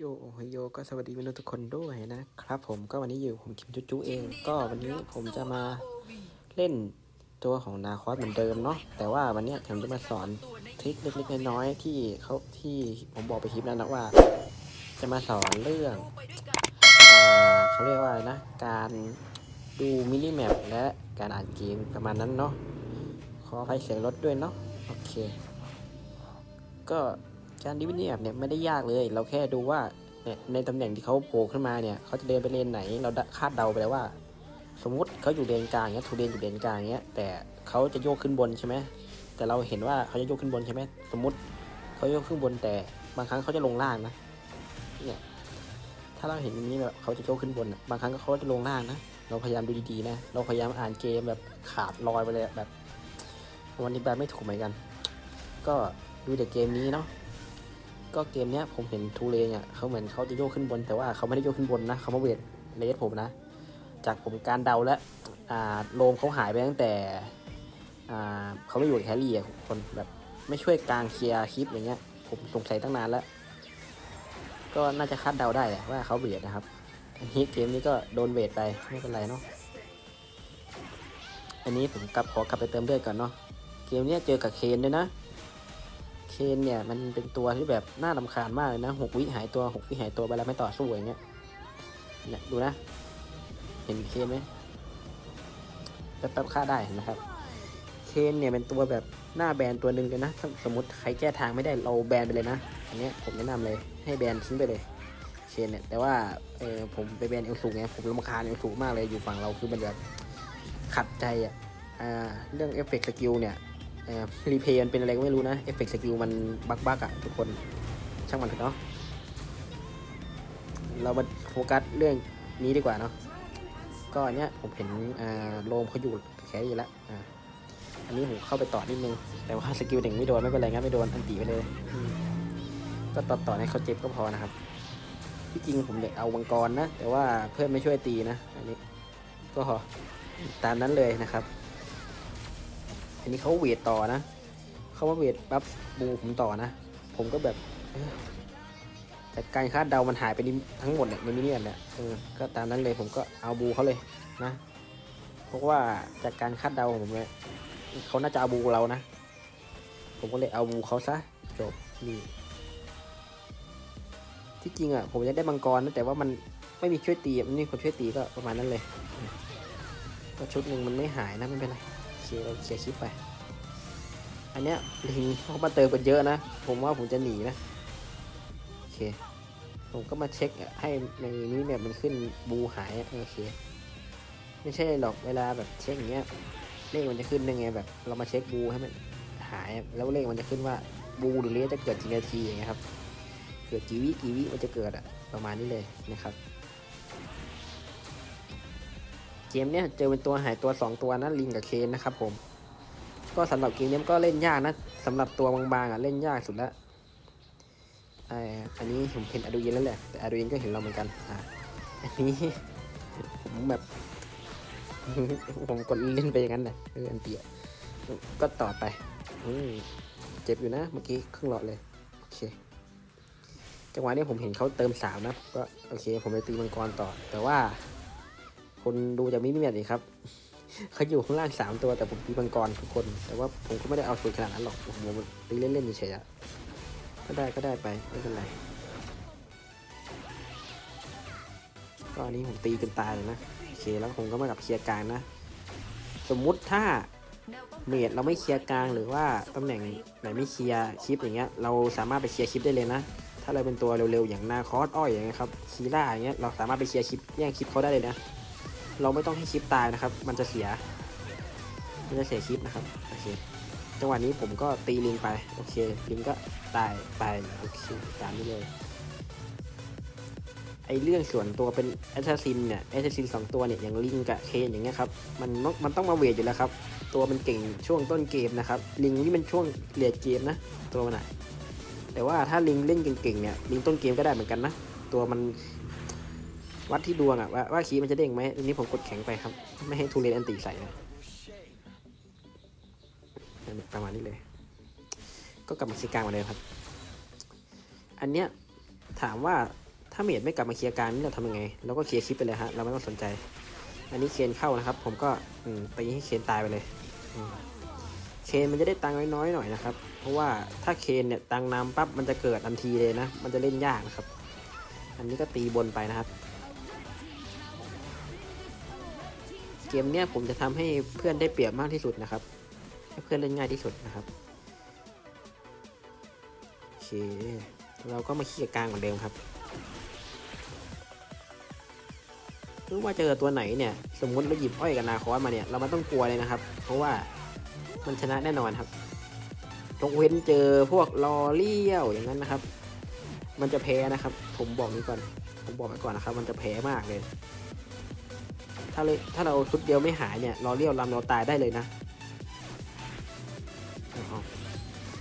โยโอไฮโยก็สวัสดีมนุษย์ทุกคนด้วยนะครับผมก็วันนี้อยู่ผมคิมจุจุเอง ก็วันนี้ผมจะมาเล่นตัวของนาคอสเหมือนเดิมเนาะแต่ว่าวันนี้ผมจะมาสอนทริคเล็กๆน้อยๆที่เขาที่ผมบอกไปคลิปนั้นนะว่า จะมาสอนเรื่องเขาเรียกว่านะ การดูมินิแมปและการอ่านเกมประมาณนั้นเนาะขออภัยเสียงรถด้วยเนาะโอเค ก็ การดิวิเนียบเนี่ยไม่ได้ยากเลย เราแค่ดูว่าเนี่ยในตำแหน่งที่เขาโผล่ขึ้นมาเนี่ยเขาจะเดินไปเลนไหน เราคาดเดาไปแล้วว่า สมมุติเขาอยู่เลนกลางเนี้ยทูเรนอยู่เลนกลางเนี้ยแต่เขาจะโยกขึ้นบนใช่ไหมแต่เราเห็นว่าเขาจะโยกขึ้นบนใช่ไหมสมมติเขาโยกขึ้นบนแต่บางครั้งเขาจะลงล่างนะเนี่ยถ้าเราเห็นอย่างนี้แบบเขาจะโยกขึ้นบนบางครั้งก็เขาจะลงล่างนะเราพยายามดูดีๆนะ เราพยายามอ่านเกมแบบขาดลอยไปเลยแบบวันนี้แบบไม่ถูกเหมือนกัน ก็ดูแต่เกมนี้เนาะ ก็เกมเนี้ยผมเห็นทูเรนอะเขาเหมือนเขาจะโยกขึ้นบนแต่ว่าเขาไม่ได้โยกขึ้นบนนะเขามาเวทเลสผมนะ จากผมการเดาแล้วอ่าโลมเขาหายไปตั้งแต่อ่าเขาไม่อยู่กับแครี่อะคนแบบไม่ช่วยกลางเคลียร์คลิปอย่างเงี้ย ผมสงสัยตั้งนานแล้ว ก็น่าจะคาดเดาได้แหละว่าเขาเวทนะครับอันนี้เกมนี้ก็โดนเวทไปไม่เป็นไรเนาะอันนี้ผมกลับขอกลับไปเติมเลือดก่อนเนาะเกมเนี้ยเจอกับเคนด้วยนะ เคนเนี่ยมันเป็นตัวที่แบบน่าลำคาญมากเลยนะหกวิหายตัวหกวิหายตัวไปแล้วไม่ต่อสู้อย่างเงี้ยเนี่ยดูนะ เห็นเคนไหมแป๊บๆฆ่าได้นะครับ เคนเนี่ยเป็นตัวแบบหน้าแบนตัวหนึ่งเลยนะ สมมติใครแก้ทางไม่ได้เราแบนไปเลยนะ อันนี้ผมแนะนำเลยให้แบนทิ้งไปเลยเคนเนี่ยแต่ว่าเออผมไปแบนเอลสูงไงผมรำคาญเอลสูงมากเลยอยู่ฝั่งเราคือมันแบบขัดใจอะอ่าเรื่องเอฟเฟกต์สกิลเนี่ย รีเพย์มันเป็นอะไรก็ไม่รู้นะ เอฟเฟกต์สกิลมันบักบักอะทุกคนช่างมันเถอะเนาะเรามาโฟกัสเรื่องนี้ดีกว่าเนาะก็อันเนี้ยผมเห็นโลมเขาอยู่แครี่แล้วอันนี้ผมเข้าไปต่อนิดนึง แต่ว่าสกิลหนึ่งไม่โดนไม่เป็นไรงั้นไม่โดนอันตีไปเลย ก็ต่อต่อให้เขาเจ็บก็พอนะครับที่จริงผมอยากเอาวังกรนะ แต่ว่าเพื่อนไม่ช่วยตีนะ อันนี้ ก็ตามนั้นเลยนะครับ อันนี้เขาเวทต่อนะเขาว่าเวทปั๊บบูผมต่อนะ ผมก็แบบแต่การคาดเดามันหายไปทั้งหมดเนี่ยในมินิอันเนี่ยเออก็ตามนั้นเลยผมก็เอาบูเขาเลยนะ เพราะว่าจากการคาดเดาของผมเนี่ยเขาน่าจะเอาบูเรานะ ผมก็เลยเอาบูเขาซะจบนี่ที่จริงอะผมอยากได้มังกรนะแต่ว่ามันไม่มีช่วยตีมันไม่มีคนช่วยตีก็ประมาณนั้นเลยก็ชุดหนึ่งมันไม่หายนะไม่เป็นไร เคลียร์เราเคลียร์คลิปไป อันเนี้ยลิงเขามาเติมกันเยอะนะ ผมว่าผมจะหนีนะ โอเค ผมก็มาเช็คให้ในนี้เนี่ยมันขึ้นบูหายโอเค ไม่ใช่หรอกเวลาแบบเช็คอย่างเงี้ยเลขมันจะขึ้นยังไงแบบ เรามาเช็คบูให้มันหาย แล้วเลขมันจะขึ้นว่าบูหรือเลขจะเกิดกี่นาทีอย่างเงี้ยครับ เกิดกี่วิกี่วิมันจะเกิดอะประมาณนี้เลยนะครับ เกมเนี้ยเจอเป็นตัวหายตัว 2 ตัวนะลิงกับเคนนะครับผม ก็สำหรับเกมนี้มันก็เล่นยากนะสำหรับตัวบางๆอะเล่นยากสุดละไออันนี้ผมเห็นอดูยินแล้วแหละแต่อดูยินก็เห็นเราเหมือนกันอะอันนี้ผมแบบผมกดเล่นไปอย่างนั้นแหละเอออันเตียก็ต่อไปอืเจ็บอยู่นะเมื่อกี้ครึ่งหลอดเลยโอเคจังหวะนี้ผมเห็นเขาเติมสามนะก็โอเค ผมไปตีมังกรต่อแต่ว่า คนดูจากมินิเมตนี่ครับเขาอยู่ข้างล่างสามตัวแต่ผมตีมังกรทุกคน แต่ว่าผมก็ไม่ได้เอาสุดขนาดนั้นหรอกผมตีเล่นๆเฉยๆอะก็ได้ก็ได้ไปไม่เป็นไรก็อันนี้ผมตีจนตายเลยนะโอเคแล้วผมก็มากับเคลียร์กลางนะ สมมุติถ้าเมดเราไม่เคลียร์กลางหรือว่าตำแหน่งไหนไม่เคลียร์คลิปอย่างเงี้ยเราสามารถไปเคลียร์คลิปได้เลยนะ ถ้าเราเป็นตัวเร็วๆอย่างนาคอสอ้อยอย่างเงี้ยครับคีล่าอย่างเงี้ยเราสามารถไปเคลียร์คลิปแย่งคลิปเขาได้เลยนะ เราไม่ต้องให้คลิปตายนะครับ มันจะเสีย มันจะเสียคลิปนะครับ โอเค จังหวะนี้ผมก็ตีลิงไป โอเค ลิงก็ตายไป โอเค ตามนี้เลย ไอเรื่องส่วนตัวเป็นแอสซัสซินเนี่ย แอสซัสซินสองตัวเนี่ย อย่างลิงกับเคนอย่างเงี้ยครับ มันมันต้องมาเวทอยู่แล้วครับ ตัวมันเก่งช่วงต้นเกมนะครับ ลิงนี่มันช่วงเลดเกมนะ ตัวมันไหนะแต่ว่าถ้าลิงเล่นเก่งๆเนี่ย ลิงต้นเกมก็ได้เหมือนกันนะ ตัวมัน วัดที่ดวงอะว่าว่าคีมันจะเด้งไหมอันนี้ผมกดแข็งไปครับ ไม่ให้ทูเรนอันตีใส่นะประมาณนี้เลย ก็กลับมาเคีย์กลางมาเลยครับ อันเนี้ยถามว่าถ้าเมดไม่กลับมาเคลียร์กลารนี่เราทำยังไงเราก็เคลียร์คลิปไปเลยฮะเราไม่ต้องสนใจ อันนี้เคนเข้านะครับ ผมก็ตีให้เคนตายไปเลยเคนมันจะได้ตังค์น้อยๆหน่อยนะครับ เพราะว่าถ้าเคนเนี่ยตังค์นำปั๊บมันจะเกิดทันทีเลยนะ มันจะเล่นยากนะครับ อันนี้ก็ตีบนไปนะครับ มเนี้ยผมจะทำให้เพื่อนได้เปรียบมากที่สุดนะครับ ให้เพื่อนเล่นง่ายที่สุดนะครับโอเคเราก็มาเคลียร์กลางเหมือนเดิมครับรือว่าเจอตัวไหนเนี่ย สมมุติเราหยิบอ้อยกับนาคอสมาเนี่ย เราไม่ต้องกลัวเลยนะครับ เพราะว่ามันชนะแน่นอนครับยกเว้นเจอพวกลอเลี้ยวอย่างนั้นนะครับ มันจะแพ้นะครับ ผมบอกนี้ก่อน ผมบอกไว้ก่อนนะครับ มันจะแพ้มากเลย ถ้าเลยถ้าเราชุดเดียวไม่หายเนี่ยรอเลี้ยวลำเราตายได้เลยนะ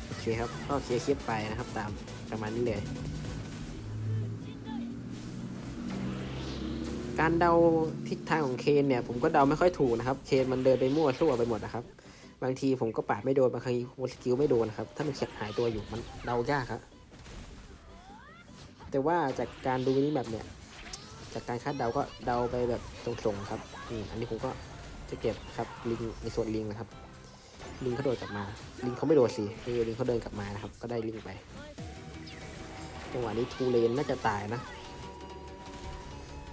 โอเคครับก็เคลียร์คลิปไปนะครับ ตามประมาณนี้เลย การเดาทิศทางของเคนเนี่ย ผมก็เดาไม่ค่อยถูกนะครับ เคนมันเดินไปมั่วซั่วไปหมดนะครับ บางทีผมก็ปาดไม่โดนบางทีผมสกิลไม่โดนนะครับ ถ้ามันเขียนหายตัวอยู่มันเดายากครับแต่ว่าจากการดูนี้แบบเนี่ย จากการคาดเดาก็เดาไปแบบตรงๆครับอืมอันนี้ผมก็จะเก็บครับลิงในส่วนลิงนะครับ ลิงเขาโดดกลับมา ลิงเขาไม่โดดสิเออลิงเขาเดินกลับมานะครับ ก็ได้ลิงไป จังหวะนี้ทูเลนน่าจะตายนะ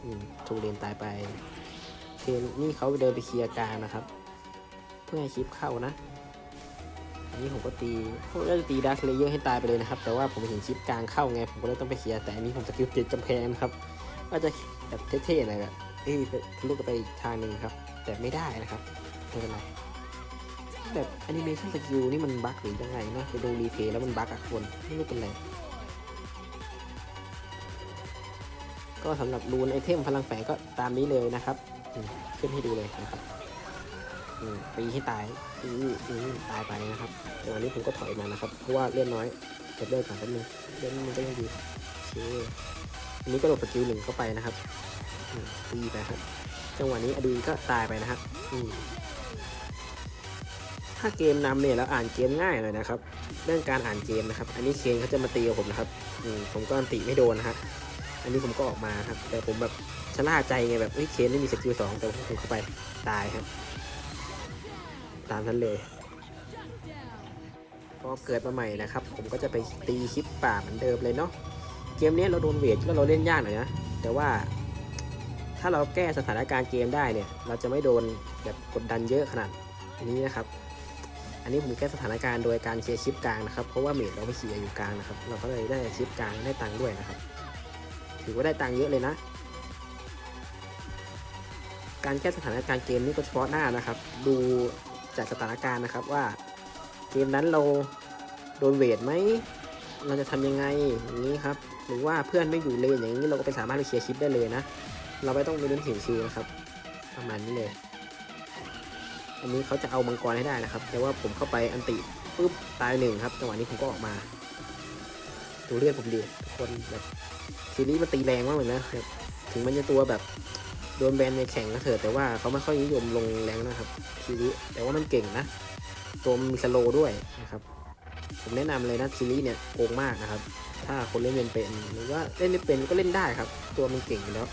อืมทูเลนตายไปเคนนี่เขาเดินไปเคลียร์กลางนะครับ เพื่อให้คลิปเข้านะอันนี้ผมก็ตีผมก็จะตีดักเลเยอร์ให้ตายไปเลยนะครับ แต่ว่าผมเห็นคลิปกลางเข้าไง ผมก็เลยต้องไปเคลียร์แต่อันนี้ผมสกิลติดกำแพงนะครับ ก็จะแบบเท่ๆหน่อยแบบเอ้ยทะลุกันไปอีกทางหนึ่งครับ แต่ไม่ได้นะครับไม่เป็นไรแบบแอนิเมชันสกิลนี่มันบั๊กหรือยังไงนะไปดูรีเพย์แล้วมันบั๊กอะคนไม่รู้เป็นไรก็สำหรับรูนไอเทมพลังแฝงก็ตามนี้เลยนะครับอืมขึ้นให้ดูเลยนะครับอืมตีให้ตายอืออือตายไปนะครับแต่วันนี้ผมก็ถอยมานะครับ เพราะว่าเลื่อนน้อยเก็บเลื่อดก่อนแป๊บนึงเลื่อนมันก็ยังดีโอเค อันนี้ก็โดดสกิลหนึ่งเข้าไปนะครับตีไปครับ จังหวะนี้อดีก็ตายไปนะครับอืมถ้าเกมนำเนี่ยแล้วอ่านเกมง่ายเลยนะครับ เรื่องการอ่านเกมนะครับ อันนี้เคนเขาจะมาตีกับผมนะครับอืมผมก็อันติไม่โดนนะฮะอันนี้ผมก็ออกมาครับ แต่ผมแบบชะล่าใจไงแบบเฮ้ยเคนไม่มีสกิลสองแต่ผมเข้าไปตายครับ ตามนั้นเลยพอเกิดมาใหม่นะครับ ผมก็จะไปตีคลิปป่าเหมือนเดิมเลยเนาะ มนี้เราโดนเวทก็เราเล่นยากหน่อยนะ แต่ว่าถ้าเราแก้สถานการณ์เกมได้เนี่ย เราจะไม่โดนแบบกดดันเยอะขนาดนี้นะครับ อันนี้ผมแก้สถานการณ์โดยการเคลียร์คลิปกลางนะครับ เพราะว่าเมดเราไปเคลียร์อยู่กลางนะครับ เราก็เลยได้คลิปกลางได้ตังค์ด้วยนะครับ ถือว่าได้ตังค์เยอะเลยนะ การแก้สถานการณ์เกมนี่ก็เฉพาะหน้านะครับ ดูจากสถานการณ์นะครับว่าเกมนั้นเราโดนเวทไหม เราจะทำยังไงอย่างนี้ครับ รือว่าเพื่อนไม่อยู่เลนอย่างนี้เราก็ไปสามารถไปเคลียร์คลิปได้เลยนะ เราไม่ต้องไปเล่นเสียงคิวนะครับ ประมาณนี้เลย อันนี้เขาจะเอามังกรให้ได้นะครับ แต่ว่าผมเข้าไปอันติปุ๊บตายหนึ่งครับจังหวะนี้ผมก็ออกมาดูเลือดผมดีคนแบบซีรีส์มันตีแรงมากเลยนะแบบถึงมันจะตัวแบบโดนแบนในแข่งก็เถอะแต่ว่าเขาไม่ค่อยนิยมลงแรงนะครับซีรีส์แต่ว่ามันเก่งนะตัวมันมีสโลด้วยนะครับ ผมแนะนำเลยนะซีรีส์เนี่ยโกงมากนะครับ ถ้าคนเล่นเป็นเป็นหรือว่าเล่นไม่เป็นก็เล่นได้ครับ ตัวมันเก่งอยู่แล้ว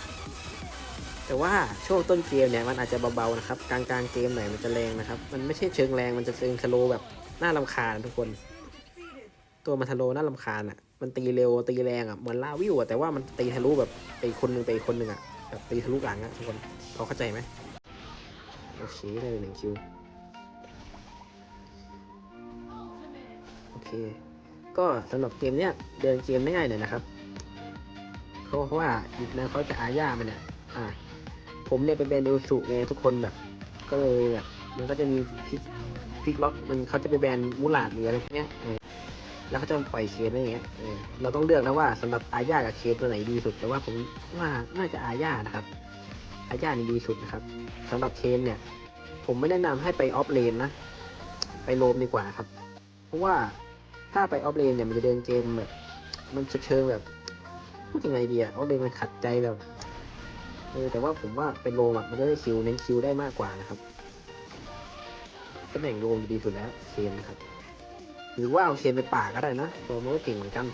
แต่ว่าช่วงต้นเกมเนี่ยมันอาจจะเบาๆนะครับ กลางกลางๆเกมหน่อยมันจะแรงนะครับ มันไม่ใช่เชิงแรงมันจะเชิงสโลแบบน่ารำคาญทุกคน ตัวมันทะโลน่ารำคาญอะ มันตีเร็วตีแรงอะเหมือนลาวิวอะแต่ว่ามันตีทะลุแบบไปคนหนึ่งไปอีกคนหนึ่งอะแบบตีทะลุหลังอะทุกคนพอเข้าใจไหมโอเคได้เลยหนึ่งคิว เค ก็สำหรับเกมเนี้ยเดินเกมง่ายๆหน่อยนะครับ เพราะว่าอีกนะเขาจะอาญามันเนี่ยอ่าผมเนี่ยเป็นแบรนด์ดูสุไงทุกคนแบบ ก็เลยแบบมันก็จะมีพิกพิกล็อกมันเขาจะไปแบนมูลาดหรืออะไรพวกเนี้ยแล้วเขาจะปล่อยเคสอะไรอย่างเงี้ยเราต้องเลือกนะว่าสำหรับอาญากับเคสตัวไหนดีสุด แต่ว่าผมว่าน่าจะอาญานะครับ อาญานี่ดีสุดนะครับสำหรับเคนเนี่ย ผมไม่แนะนำให้ไปออฟเลนนะ ไปโลมดีกว่าครับ เพราะว่า ถ้าไปออฟเลนเนี่ยมันจะเดินเกมแบบมันจะเชิงแบบพูดยังไงดีอะออฟเลนมันขัดใจแบบเออแต่ว่าผมว่าเป็นโรมอะมันจะได้คิวเน้นคิวได้มากกว่านะครับตำแหน่งโรมดีสุดแล้วเคนครับ หรือว่าเอาเคนไปป่าก็ได้นะตัวมันก็เก่งเหมือนกัน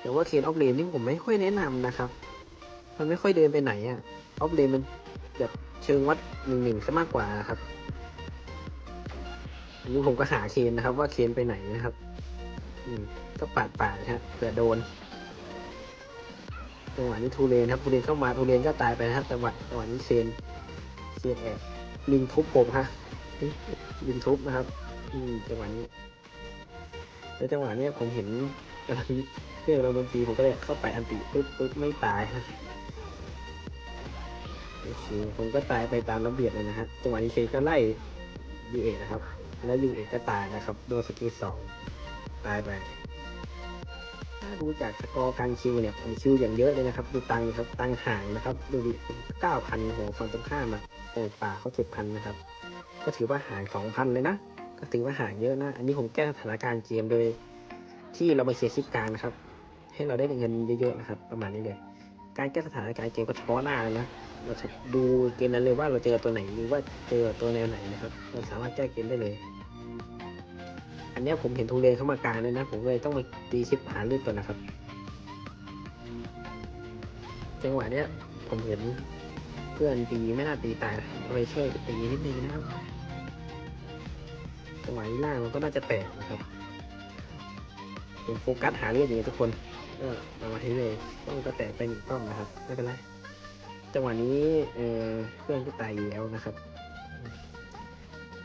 แต่ว่าเคนออฟเลนนี่ผมไม่ค่อยแนะนำนะครับ มันไม่ค่อยเดินไปไหนอะออฟเลนมันแบบเชิงวัดหนึ่งหนึ่งซะมากกว่านะครับอันนี้ผมก็หาเคนนะครับ ว่าเคนไปไหนนะครับ ก็ปาดปาดนะครับเผื่อโดนจังหวะนี้ทูเรนครับทูเรนเข้ามาทูเรนก็ตายไปนะครับจังหวะจังหวะนี้เคนเคนแอบลิงทุบผมฮะลิงทุบนะครับ อืมจังหวะนี้แล้วจังหวะนี้ผมเห็นกำลังเครื่องเราดนตีผมก็เลยเข้าไปอันติปึ๊บปึ๊บไม่ตายโอเคผมก็ตายไปตามระเบียบเลยนะฮะจังหวะนี้เคนก็ไล่ยูเอนะครับ แล้วยูเอก็ตายนะครับโดนสกิลสอง ตายไป ถ้าดูจากสกอร์การคิวเนี่ยผมคิวอย่างเยอะเลยนะครับ ดูตังค์ครับตังห่างนะครับ ดูดิเก้าพันโหฝั่งตรงข้ามอะแต่ป่าเขาเจ็ดพันนะครับ ก็ถือว่าห่างสองพันเลยนะก็ถือว่าห่างเยอะนะ อันนี้ผมแก้สถานการณ์เกมโดย ที่เรามาเคลียร์คลิปกลางนะครับ ให้เราได้เงินเยอะๆนะครับ ประมาณนี้เลย การแก้สถานการณ์เกมก็เฉพาะหน้าเลยนะเราจะดูเกมนั้นเลยว่าเราเจอตัวไหนหรือว่าเจอตัวแนวไหนนะครับ เราสามารถแก้เกมได้เลย อันเนี้ยผมเห็นทูเรนเข้ามากลางเลยนะ ผมเลยต้องมาตีชิปหาเลือดก่อนนะครับ จังหวะเนี้ยผมเห็นเพื่อนตีไม่น่าตีตายเลยช่วยตีนิดนึงนะครับจังหวะนี้ล่างมันก็น่าจะแตกนะครับผมโฟกัสหาเลือดอย่างนี้ทุกคนก็ประมาณนี้เลยต้องก็แตกไปหนึ่งป้อมนะครับไม่เป็นไรจังหวะนี้เออเพื่อนก็ตายแล้วนะครับ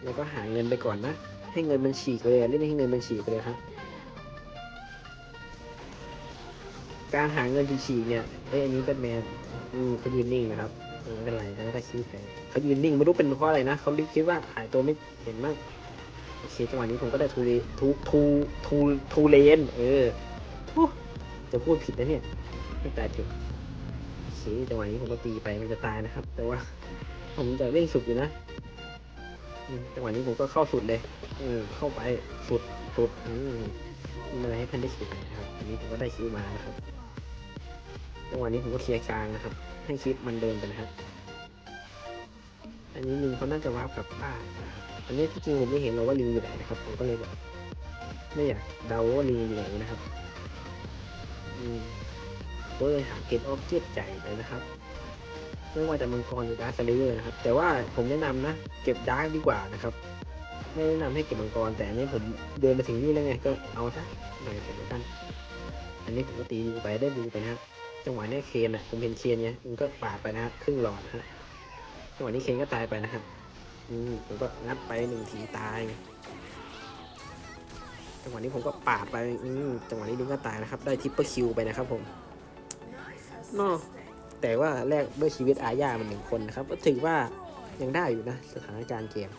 แล้วก็หาเงินไปก่อนนะ ให้เงินมันฉีกไปเลยเล่นให้เงินมันฉีกไปเลยครับการหาเงินฉีกเนี่ยเอ้ยอันนี้แบทแมนอืมเขายืนนิ่งนะครับเออไม่เป็นไรเขาไม่ได้คิดไปเขายืนนิ่งไม่รู้เป็นเพราะอะไรนะเขาคิดว่าหายตัวไม่เห็นมากโอเคจังหวะนี้ผมก็ได้ทูเลทูทูทูทูเลนเออจะพูดผิดนะเนี่ยไม่ตายถึงโอเคจังหวะนี้ผมก็ตีไปมันจะตายนะครับ แต่ว่าผมจะเร่งสุดอยู่นะจังหวะนี้ผมก็เข้าสุดเลย เออเข้าไปสุดสุดอืมอะไรให้เพื่อนได้คิวนะครับอันนี้ผมก็ได้คิวมานะครับจังหวะนี้ผมก็เคลียร์กลางนะครับ ให้คลิปมันเดินไปนะครับ อันนี้ลิงเขาน่าจะวาร์ปกลับบ้านนะครับอันนี้ที่จริงผมไม่เห็นหรอกว่าลิงอยู่ไหนนะครับ ผมก็เลยแบบไม่อยากเดาว่าลิงอยู่ไหนนะครับ อืมก็เลยหาเกตออฟเจ็ดใจไปนะครับไม่ว่าจะมังกรหรือดาร์สเลเยอร์นะครับ แต่ว่าผมแนะนำนะ เก็บดาร์กดีกว่านะครับ ไม่แนะนำให้เก็บมังกร แต่อันนี้ผมเดินมาถึงนี่แล้วไง ก็เอาซะหน่อยเสร็จแล้นอันนี้ผมก็ตีไปได้ดูไปนะจังหวะนี้เคนอะผมเห็นเคนไงมันก็ปาดไปนะครึ่งหลอดนะฮะจังหวะนี้เคนก็ตายไปนะครับอืมผมก็งัดไปหนึ่งทีตายจังหวะนี้ผมก็ปาดไปอืมจังหวะนี้ลิงก็ตายนะครับ ได้ทิปเปอร์คิวไปนะครับผมเนอะแต่ว่าแลกด้วยชีวิตอาญามันหนึ่งคนนะครับ ก็ถือว่ายังได้อยู่นะ สถานการณ์เกม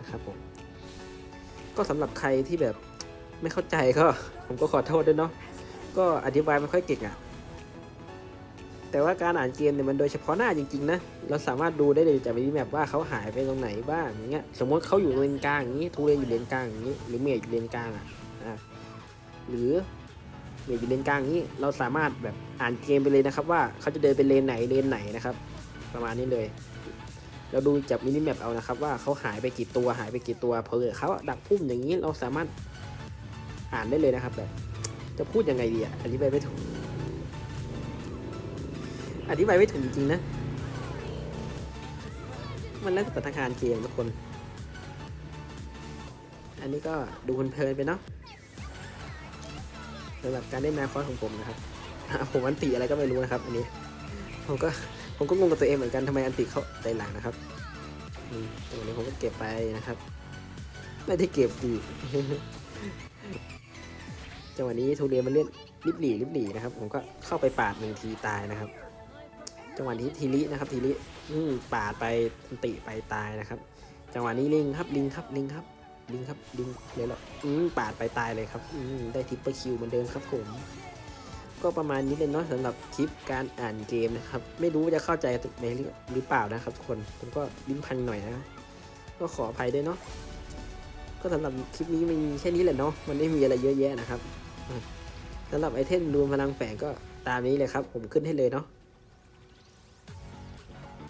นะครับผม ก็สำหรับใครที่แบบไม่เข้าใจก็ ผมก็ขอโทษด้วยเนาะก็อธิบายไม่ค่อยเก่งอะ่ะ แต่ว่าการอ่านเกมเนี่ยมันโดยเฉพาะหน้าจริงๆนะเราสามารถดูได้เลยจากวิดีแมปว่าเขาหายไปตรงไหนบ้างอย่างเงี้ยสมมติเขาอยู่เลนกลางอย่างนี้ทูเรนอยู่เลนกลางอย่างนี้ หรือเมย์อยู่เลนกลางอะอะหรือเมย์อยู่เลนกลางอย่างนี้ เราสามารถแบบอ่านเกมไปเลยนะครับ ว่าเขาจะเดินไปเลนไหนเลนไหนนะครับ ประมาณนี้เลย เราดูจากมินิแมปเอานะครับว่าเขาหายไปกี่ตัวหายไปกี่ตัวเผื่อเขาดักพุ่มอย่างนี้เราสามารถอ่านได้เลยนะครับแบบจะพูดยังไงดีอะอธิบายไม่ถูกอธิบายไม่ถูกจริงๆนะ มันแล้วแต่ประธานเกมทุกคน อันนี้ก็ดูคนเพลินไปเนาะสำหรับการเล่นนาคอสของผมนะครับ ผมอันติอะไรก็ไม่รู้นะครับ อันนี้ ผมก็ ผมก็งงกับตัวเองเหมือนกันทำไมอันติเขาใจหลังนะครับตรงนี้ผมก็เก็บไปนะครับ ไม่ได้เก็บดีจังหวะนี้ทูเรียนมันเล่นริบหลีริบหลีนะครับ ผมก็เข้าไปปาดหนึ่งทีตายนะครับ จังหวะนี้ทีลินะครับ ทีลิอืมปาดไปอันติไปตายนะครับ จังหวะนี้ลิงครับลิงครับลิงครับลิงครับลิงเดี๋ยละอืมปาดไปตายเลยครับอืมได้ทิปเปอร์คิวเหมือนเดิมครับผม ก็ประมาณนี้เลยเนาะสำหรับคลิปการอ่านเกมนะครับ ไม่รู้จะเข้าใจไหมหรือเปล่านะครับทุกคนผมก็ลิ้นพันหน่อยนะ ก็ขออภัยด้วยเนาะก็สำหรับคลิปนี้มีแค่นี้แหละเนาะมันไม่มีอะไรเยอะแยะนะครับสำหรับไอเทมรวมพลังแฝงก็ตามนี้เลยครับ ผมขึ้นให้เลยเนาะ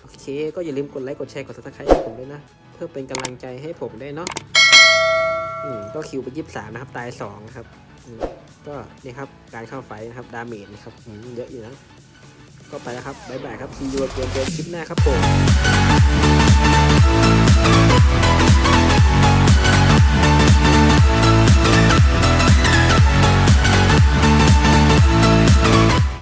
โอเค ก็อย่าลืมกดไลค์กดแชร์กดซับสไครต์ให้ผมด้วยนะ เพื่อเป็นกำลังใจให้ผมด้วยเนาะอืมก็คิวไปยี่สิบสามนะครับตายสองครับอืม ก็นี่ครับการเข้าไฟนะครับดาเมจนะครับอืมเยอะอยู่นะก็ไปแล้วครับบ๊ายบายครับซีอูเกมเกมคลิปหน้าครับผม